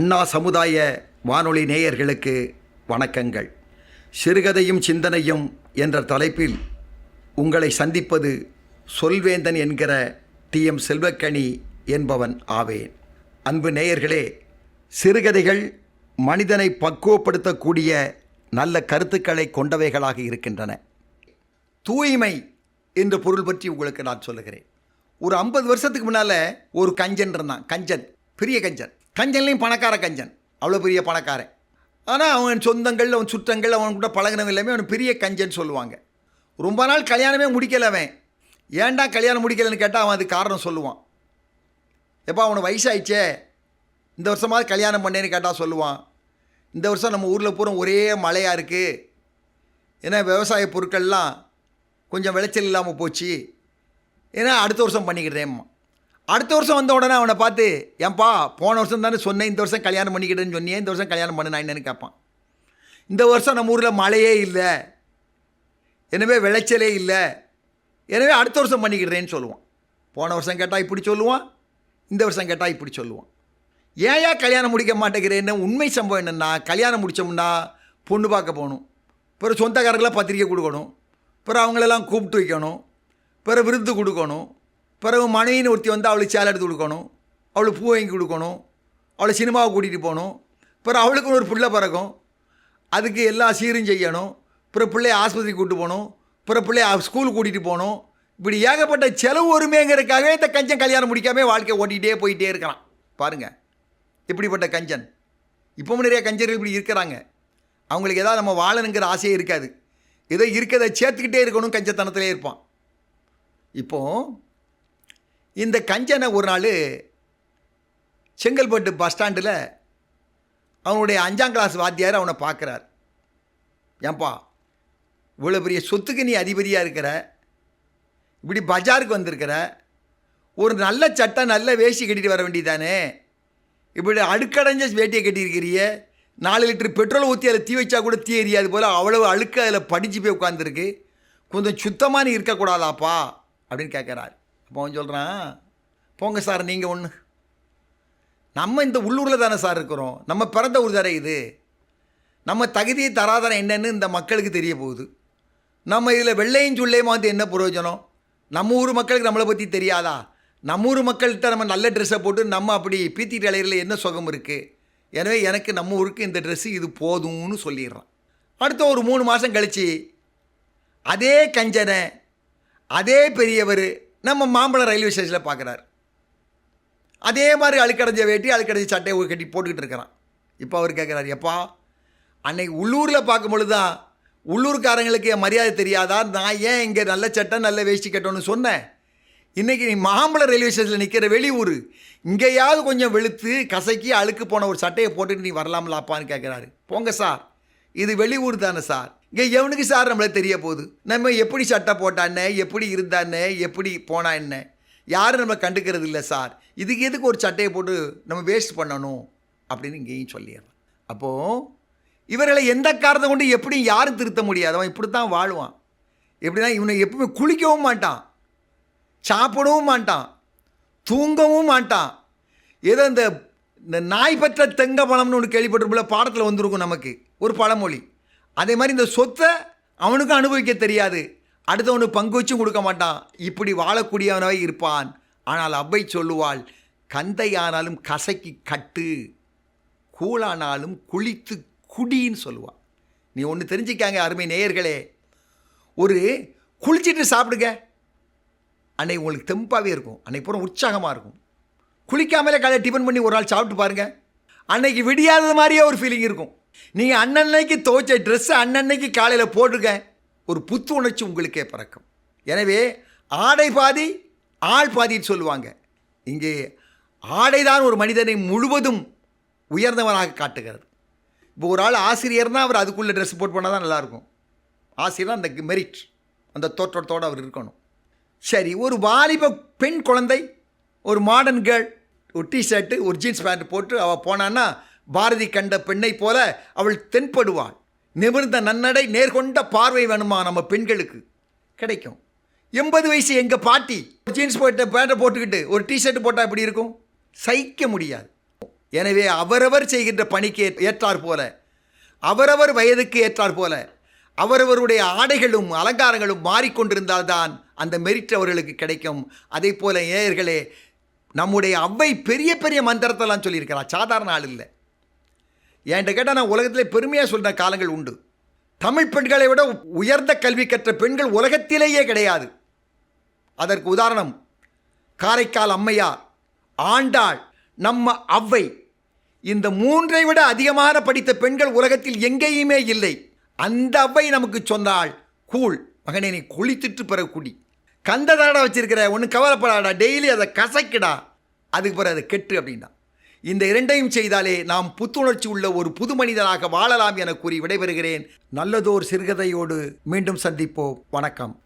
அண்ணா சமுதாய வானொலி நேயர்களுக்கு வணக்கங்கள். சிறுகதையும் சிந்தனையும் என்ற தலைப்பில் உங்களை சந்திப்பது சொல்வேந்தன் என்கிற டி. எம். செல்வக்கணி என்பவன் ஆவேன். அன்பு நேயர்களே சிறுகதைகள் மனிதனை பக்குவப்படுத்தக்கூடிய நல்ல கருத்துக்களை கொண்டவைகளாக இருக்கின்றன. தூய்மை என்ற பொருள் பற்றி உங்களுக்கு நான் சொல்லுகிறேன். ஒரு ஐம்பது வருஷத்துக்கு முன்னால் ஒரு கஞ்சன் இருந்தான். கஞ்சன் பெரிய கஞ்சன். கஞ்சன்லேயும் பணக்கார கஞ்சன். அவ்வளோ பெரிய பணக்காரன். ஆனால் அவன் சொந்தங்கள் அவன் சுற்றங்கள் அவன் கூட பழகினவன் எல்லாமே அவன் பெரிய கஞ்சன் சொல்லுவாங்க. ரொம்ப நாள் கல்யாணமே முடிக்கலை அவன். ஏன்டா கல்யாணம் முடிக்கலைன்னு கேட்டால் அவன் அது காரணம் சொல்லுவான். எப்போ அவனை வயசாயிடுச்சே? இந்த வருஷமாவது கல்யாணம் பண்ணேன்னு கேட்டால் சொல்லுவான். இந்த வருஷம் நம்ம ஊரில் பூரா ஒரே மழையாக இருக்குது ஏன்னா விவசாய பொருட்கள்லாம் கொஞ்சம் விளைச்சல் இல்லாமல் போச்சு. ஏன்னா அடுத்த வருஷம் பண்ணிக்கிட்டேம்மா அடுத்த வருஷம் வந்த உடனே அவனை பார்த்து ஏன்பா போன வருஷம் தானே சொன்னேன் இந்த வருஷம் கல்யாணம் பண்ணிக்கிட்டேன்னு சொன்னியே இந்த வருஷம் கல்யாணம் பண்ணு நான் கேட்பான். இந்த வருஷம் நம்ம ஊரில் மழையே இல்லை. எனவே விளைச்சலே இல்லை. எனவே அடுத்த வருஷம் பண்ணிக்கிடுறேன்னு சொல்லுவான். போன வருஷம் கேட்டால் இப்படி சொல்லுவான் இந்த வருஷம் கேட்டால் இப்படி சொல்லுவான். ஏயா கல்யாணம் முடிக்க மாட்டேங்கிறேன்னு உண்மை சம்பவம் என்னென்னா கல்யாணம் முடித்தோம்னா பொண்ணு பார்க்க போகணும். பிறகு சொந்தக்காரர்களாக பத்திரிக்கை கொடுக்கணும். பிறகு அவங்களெல்லாம் கூப்பிட்டு வைக்கணும். பிறகு விருது கொடுக்கணும். பிறகு மனைவின்னு ஒருத்தி வந்து அவளுக்கு சேலை எடுத்து கொடுக்கணும். அவளுக்கு பூ வாங்கி கொடுக்கணும். அவளை சினிமாவை கூட்டிகிட்டு போகணும். பிறகு அவளுக்கு ஒரு பிள்ளை பிறக்கும். அதுக்கு எல்லா சீரும் செய்யணும். பிற பிள்ளைய ஆஸ்பத்திரி கூப்பிட்டு போகணும். பிற பிள்ளைய ஸ்கூல் கூட்டிகிட்டு போகணும். இப்படி ஏகப்பட்ட செலவு ஒருமைங்கிறதுக்காகவே இந்த கஞ்சன் கல்யாணம் முடிக்காமே வாழ்க்கை ஓட்டிகிட்டே போயிட்டே இருக்கிறான் பாருங்கள் இப்படிப்பட்ட கஞ்சன்? இப்போவும் நிறைய கஞ்சர்கள் இப்படி இருக்கிறாங்க. அவங்களுக்கு ஏதாவது நம்ம வாழணுங்கிற ஆசையே இருக்காது. ஏதோ இருக்கிறத சேர்த்துக்கிட்டே இருக்கணும் கஞ்சத்தனத்திலே இருப்பான். இப்போது இந்த கஞ்சனை ஒரு நாள் செங்கல்பட்டு பஸ் ஸ்டாண்டில் அவனுடைய அஞ்சாம் கிளாஸ் வாத்தியார் அவனை பார்க்குறார். ஏன்பா இவ்வளோ பெரிய சொத்துக்கு நீ அதிபதியாக இருக்கிற? இப்படி பஜாருக்கு வந்திருக்கிற? ஒரு நல்ல சட்டை நல்ல வேஷ்டி கட்டிட்டு வர வேண்டியதானே இப்படி அடுக்கடைஞ்ச வேட்டியை கட்டியிருக்கிறிய நாலு லிட்டர் பெட்ரோல் ஊற்றி அதில் தீ வச்சா கூட தீ எரியாது போல் அவ்வளவு அழுக்க அதில் படிச்சு போய் உட்காந்துருக்கு கொஞ்சம் சுத்தமாக நீ இருக்கக்கூடாதாப்பா? அப்படின்னு கேட்குறாரு. இப்போ அவன் சொல்கிறான் போங்க சார் நீங்கள் ஒன்று நம்ம இந்த உள்ளூரில் தானே சார் இருக்கிறோம். நம்ம பிறந்த ஊர் தானே இது. நம்ம தகுதியை தராதரம் என்னன்னு இந்த மக்களுக்கு தெரிய போகுது. நம்ம இதில் வெள்ளையும் சொல்லையுமா வந்து என்ன பிரயோஜனம்? நம்ம ஊர் மக்களுக்கு நம்மளை பற்றி தெரியாதா? நம்ம ஊர் மக்கள்கிட்ட நம்ம நல்ல ட்ரெஸ்ஸை போட்டு நம்ம அப்படி பீத்திட்டு அலையிறதுல என்ன சுகம் இருக்குது எனவே எனக்கு நம்ம ஊருக்கு இந்த ட்ரெஸ்ஸு இது போதும்னு சொல்லிடுறான். அடுத்த ஒரு மூணு மாதம் கழித்து அதே கஞ்சனை அதே பெரியவர் நம்ம மாம்பழம் ரயில்வே ஸ்டேஷனில் பார்க்குறாரு அதே மாதிரி அழுக்கடைஞ்ச வேட்டி அழுக்கடைஞ்ச சட்டையை கட்டி போட்டுக்கிட்டு இருக்கிறான். இப்போ அவர் கேட்குறாரு எப்பா அன்னைக்கு உள்ளூரில் பார்க்கும்பொழுது தான் உள்ளூர்காரங்களுக்கு என் மரியாதை தெரியாதா? நான் ஏன் இங்கே நல்ல சட்டை நல்ல வேஷ்டி கட்டணும்னு சொன்னேன். இன்றைக்கி நீ மாம்பழம் ரயில்வே ஸ்டேஷனில் நிற்கிற வெளியூர் இங்கேயாவது கொஞ்சம் வெளுத்து கசக்கி அழுக்கு போன ஒரு சட்டையை போட்டுட்டு நீ வரலாம்லாப்பான்னு கேட்குறாரு போங்க சார் இது வெளியூர் தானே சார். இங்கே எவனுக்கு சார் நம்மளை தெரிய போகுது நம்ம எப்படி சட்டை போட்டானே எப்படி இருந்தானே எப்படி போனா என்ன? யாரும் நம்ம கண்டுக்கிறது இல்லை சார். இதுக்கு எதுக்கு ஒரு சட்டையை போட்டு நம்ம வேஸ்ட் பண்ணணும்? அப்படின்னு இங்கேயும் சொல்லிடுறோம் அப்போது இவர்களை எந்த காரணத்தை கொண்டு எப்படி யாரும் திருத்த முடியாது. அவன் இப்படி தான் வாழ்வான். எப்படின்னா இவனை எப்பவுமே குளிக்கவும் மாட்டான். சாப்பிடவும் மாட்டான். தூங்கவும் மாட்டான். ஏதோ இந்த இந்த நாய் பெற்ற தெங்க பழம்னு ஒன்று கேள்விப்பட்டிருப்பில்ல பாடத்தில் வந்திருக்கும் நமக்கு. ஒரு பழமொழி. அதே மாதிரி இந்த சொத்தை அவனுக்கும் அனுபவிக்க தெரியாது. அடுத்தவனு பங்கு வச்சும் கொடுக்க மாட்டான். இப்படி வாழக்கூடியவனவை இருப்பான். ஆனால் அவ்வை சொல்லுவாள் கந்தையானாலும் கசக்கி கட்டு கூழானாலும் குளித்து குடின்னு சொல்லுவாள் நீ ஒன்று தெரிஞ்சுக்காங்க அருமை நேயர்களே. ஒரு குளிச்சிட்டு சாப்பிடுங்க. அன்னைக்கு உங்களுக்கு தெம்பாகவே இருக்கும். அன்னைக்கு பூரா உற்சாகமாக இருக்கும். குளிக்காமலே காலையில் டிஃபன் பண்ணி ஒரு நாள் சாப்பிட்டு பாருங்கள் அன்னைக்கு விடியாதது மாதிரியே ஒரு ஃபீலிங் இருக்கும். நீங்கள் அன்னன்னைக்கு துவைச்ச ட்ரெஸ்ஸை அன்னன்னைக்கு காலையில் போட்டுருங்க ஒரு புத்து உணர்ச்சி உங்களுக்கே பிறக்கும். எனவே ஆடை பாதி ஆள் பாதின்னு சொல்லுவாங்க. இங்கே ஆடைதான் ஒரு மனிதனை முழுவதும் உயர்ந்தவனாக காட்டுகிறது. இப்போ ஒரு ஆள் ஆசிரியர்னால் அவர் அதுக்குள்ளே ட்ரெஸ் போட்டு போனால் தான் நல்லாயிருக்கும். ஆசிரியர் அந்த மெரிட் அந்த தோற்றத்தோடு அவர் இருக்கணும். சரி ஒரு வாலிப பெண் குழந்தை ஒரு மாடர்ன் கேர்ள் ஒரு டிஷர்ட்டு ஒரு ஜீன்ஸ் பேண்ட் போட்டு அவள் போனான்னா பாரதி கண்ட பெண்ணை போல அவள் தென்படுவாள். நிமிர்ந்த நன்னடை நேர்கொண்ட பார்வை வேணுமா நம்ம பெண்களுக்கு? கிடைக்கும். எண்பது வயசு எங்கள் பாட்டி? ஜீன்ஸ் போட்ட பேண்ட்டை போட்டுக்கிட்டு ஒரு டிஷர்ட் போட்டால் எப்படி இருக்கும்? சகிக்க முடியாது. எனவே அவரவர் செய்கின்ற பணிக்கு ஏற்- போல. அவரவர் வயதுக்கு ஏற்றார் போல. அவரவருடைய ஆடைகளும் அலங்காரங்களும் மாறிக்கொண்டிருந்தால் தான் அந்த மெரிட் அவர்களுக்கு கிடைக்கும். அதே போல ஏயர்களே நம்முடைய அவ்வை பெரிய பெரிய மந்திரத்தெல்லாம் சொல்லியிருக்கிறார் சாதாரண ஆள் இல்லை. என்கிட்ட கேட்டால் நான் உலகத்திலே பெருமையாக சொல்கிற காலங்கள் உண்டு. தமிழ் பெண்களை விட உயர்ந்த கல்வி கற்ற பெண்கள் உலகத்திலேயே கிடையாது. அதற்கு உதாரணம் காரைக்கால் அம்மையார் ஆண்டாள் நம்ம அவ்வை. இந்த மூன்றை விட அதிகமான படித்த பெண்கள் உலகத்தில் எங்கேயுமே இல்லை. அந்த அவ்வை நமக்கு சொன்னாள் கூழ் மகனே நீ குளித்துட்டு பெறக்கூடி கந்த தாடா வச்சிருக்கிற ஒன்று கவலைப்படாடா டெய்லி அதை கசக்கிடா. அதுக்கு பிறகு அதை கெட்டு அப்படின்னா. இந்த இரண்டையும் செய்தாலே நாம் புத்துணர்ச்சி உள்ள ஒரு புது மனிதனாக வாழலாம் என கூறி விடைபெறுகிறேன். நல்லதோர் சிறுகதையோடு மீண்டும் சந்திப்போம். வணக்கம்.